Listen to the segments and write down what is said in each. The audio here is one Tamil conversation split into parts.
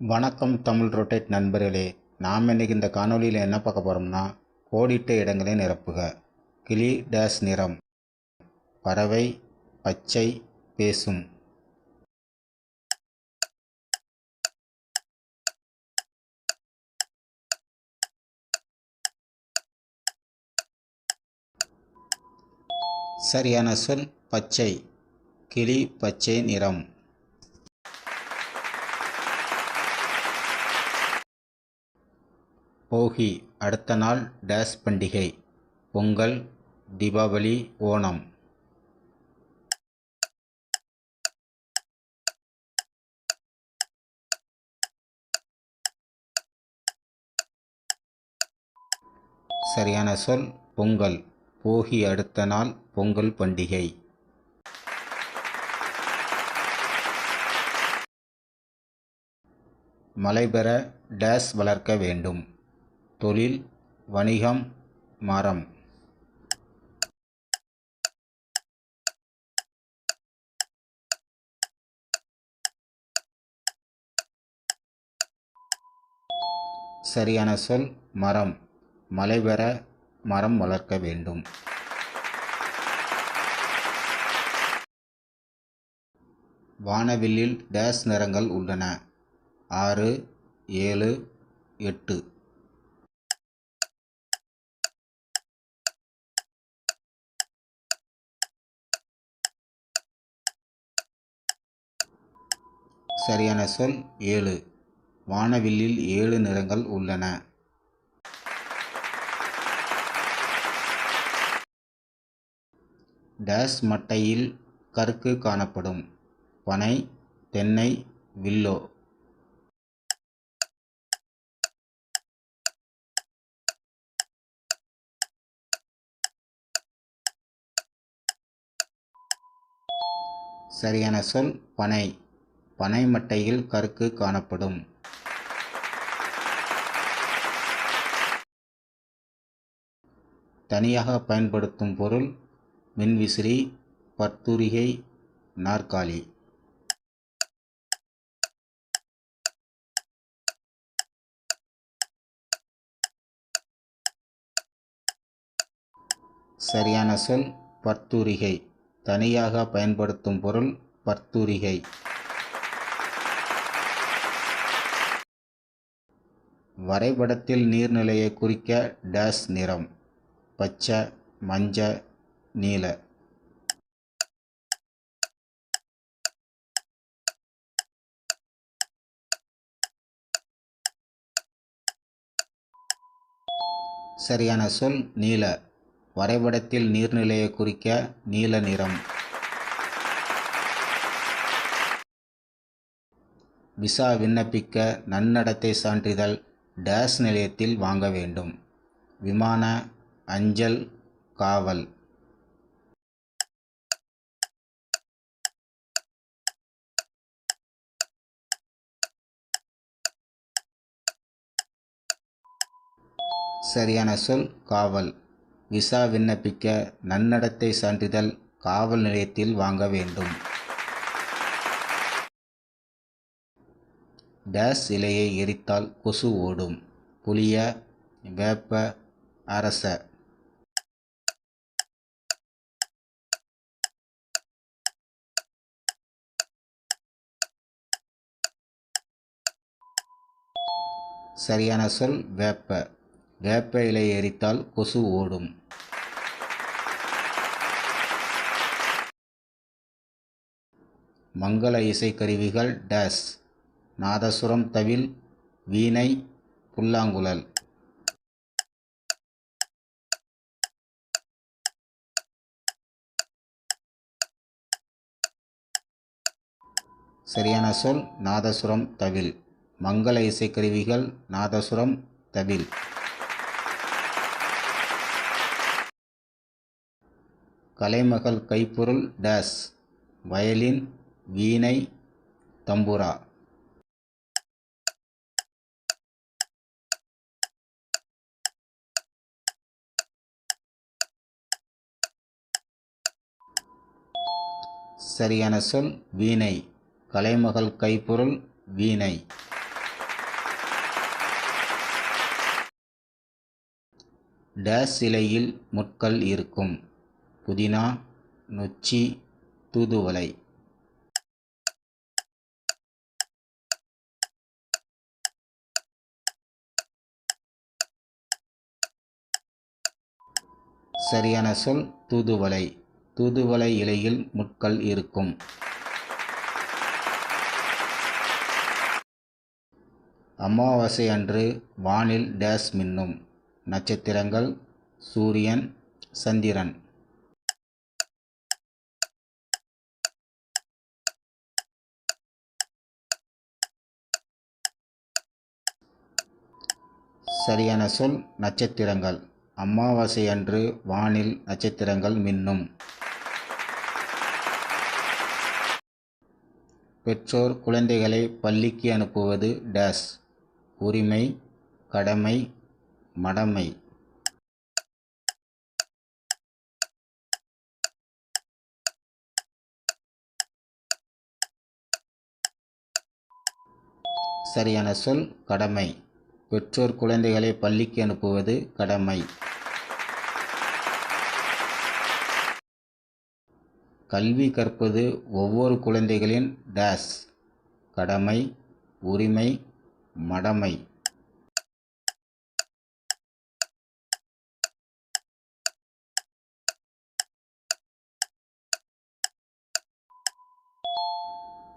வணக்கம் தமிழ் ரொட்டேட் நண்பர்களே நாம் இன்னைக்கு இந்த காணொளியில் என்ன பார்க்க போகிறோம்னா கோடிட்ட இடங்களை நிரப்புக. கிளி டேஸ் நிறம். பறவை பச்சை பேசும். சரியான சொல் பச்சை. கிளி பச்சை நிறம். போகி அடுத்த நாள் டேஸ் பண்டிகை. பொங்கல் தீபாவளி ஓணம். சரியான சொல் பொங்கல். போகி அடுத்த நாள் பொங்கல் பண்டிகை. மலைபெற டேஸ் வளர்க்க வேண்டும். தொழில் வணிகம் மரம். சரியான சொல் மரம். மழை பெற மரம் வளர்க்க வேண்டும். வானவில்லில் டேஸ் நிறங்கள் உள்ளன. ஆறு ஏழு எட்டு. சரியான சொல் ஏழு. வானவில்லில் ஏழு நிறங்கள் உள்ளன. டேஸ் மட்டையில் கருக்கு காணப்படும். பனை தென்னை வில்லோ. சரியான சொல் பனை. பனை மட்டையில் கருக்கு காணப்படும். தனியாக பயன்படுத்தும் பொருள் மின்விசிறி பத்துரிகை நாற்காலி. சரியான சொல் பத்துரிகை. தனியாக பயன்படுத்தும் பொருள் பத்துரிகை. வரைபடத்தில் நீர்நிலையை குறிக்க டேஸ் நிறம் பச்சை மஞ்ச நீல. சரியான சொல் நீல. வரைபடத்தில் நீர்நிலையை குறிக்க நீல நிறம். விசா விண்ணப்பிக்க நன்னடத்தை சான்றிதழ் டேஸ் நிலையத்தில் வாங்க வேண்டும். விமான அஞ்சல் காவல். சரியான சொல் காவல். விசா விண்ணப்பிக்க நன்னடத்தை சான்றிதழ் காவல் நிலையத்தில் வாங்க வேண்டும். டேஸ் இலையை எரித்தால் கொசு ஓடும். புளிய வேப்ப அரச. சரியான சொல் வேப்ப. வேப்ப இலை எரித்தால் கொசு ஓடும். மங்கள இசைக்கருவிகள் டேஸ். நாதசுரம் தவில் வீணை புல்லாங்குழல். சரியான சொல் நாதசுரம் தவில். மங்கள இசைக்கருவிகள் நாதசுரம் தவில். கலைமகள் கைப்பொருள் டேஸ். வயலின் வீணை தம்புரா. சரியான சொல் வீணை. கலைமகள் கைப்பொருள் வீணை. டேஸ் இலையில் முட்கள் இருக்கும். புதினா நொச்சி தூதுவலை சரியான சொல் தூதுவலை தூதுவளை இலையில் முட்கள் இருக்கும். அமாவாசை அன்று வானில் டேஸ் மின்னும். நட்சத்திரங்கள் சூரியன் சந்திரன். சரியான சொல் நட்சத்திரங்கள். அமாவாசை அன்று வானில் நட்சத்திரங்கள் மின்னும். பெற்றோர் குழந்தைகளை பள்ளிக்கு அனுப்புவது டேஸ். உரிமை கடமை மடமை. சரியான சொல் கடமை. பெற்றோர் குழந்தைகளை பள்ளிக்கு அனுப்புவது கடமை. கல்வி கற்பது ஒவ்வொரு குழந்தைகளின் டேஸ் கடமை உரிமை மடமை.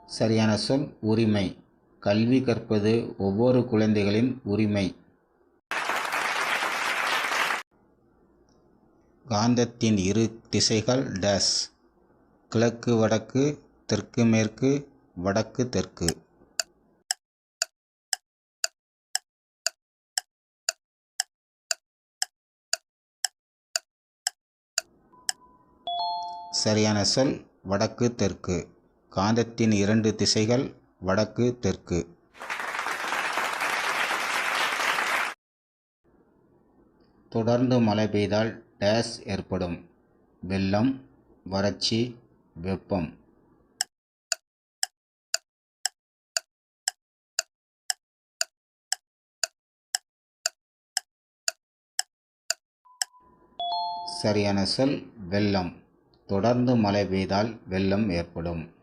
சரியான சொல் உரிமை. கல்வி கற்பது ஒவ்வொரு குழந்தைகளின் உரிமை. காந்தத்தின் இரு திசைகள் டேஸ் கிழக்கு வடக்கு தெற்கு மேற்கு வடக்கு தெற்கு. சரியான சொல் வடக்கு தெற்கு. காந்தத்தின் இரண்டு திசைகள் வடக்கு தெற்கு. தொடர்ந்து மழை பெய்தால் டேஸ் ஏற்படும். வெள்ளம் வறட்சி வெப்பம். சரியான சொல் வெள்ளம். தொடர்ந்து மழை பெய்தால் வெள்ளம் ஏற்படும்.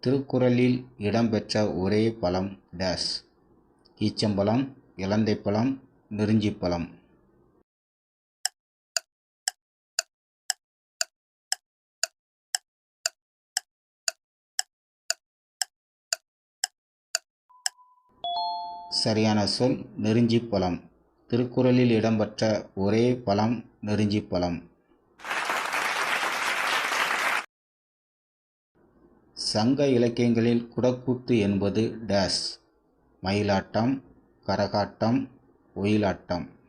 திருக்குறளில் இடம்பெற்ற ஒரே பழம் டேஸ். ஈச்சம்பழம் இலந்தைப்பழம் நெருஞ்சிப்பழம். சரியான சொல் நெருஞ்சிப்பழம். திருக்குறளில் இடம்பெற்ற ஒரே பழம் நெருஞ்சிப்பழம். சங்க இலக்கியங்களில் குடக்கூத்து என்பது டேஸ். மயிலாட்டம் கரகாட்டம் ஒயிலாட்டம்.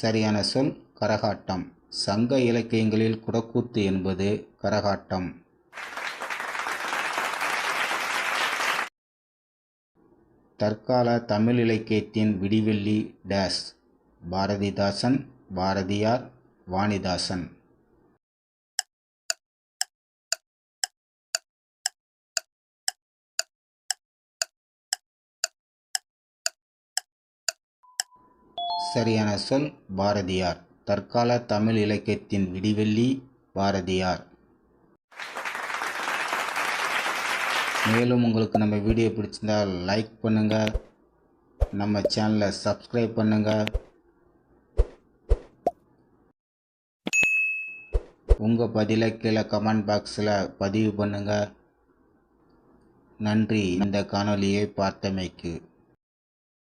சரியான சொல் கரகாட்டம். சங்க இலக்கியங்களில் குடக்கூத்து என்பது கரகாட்டம். தற்கால தமிழ் இலக்கியத்தின் விடிவெள்ளி டேஸ். பாரதிதாசன் பாரதியார் வாணிதாசன். சரியான சொல் பாரதியார். தற்கால தமிழ் இலக்கியத்தின் விடிவெள்ளி பாரதியார். மேலும் உங்களுக்கு நம்ம வீடியோ பிடிச்சிருந்தா லைக் பண்ணுங்கள் நம்ம சேனலை சப்ஸ்கிரைப் பண்ணுங்கள் உங்கள் பதிலை கீழே கமெண்ட் பாக்ஸில் பதிவு பண்ணுங்கள் நன்றி. இந்த காணொளியை பார்த்தமைக்கு.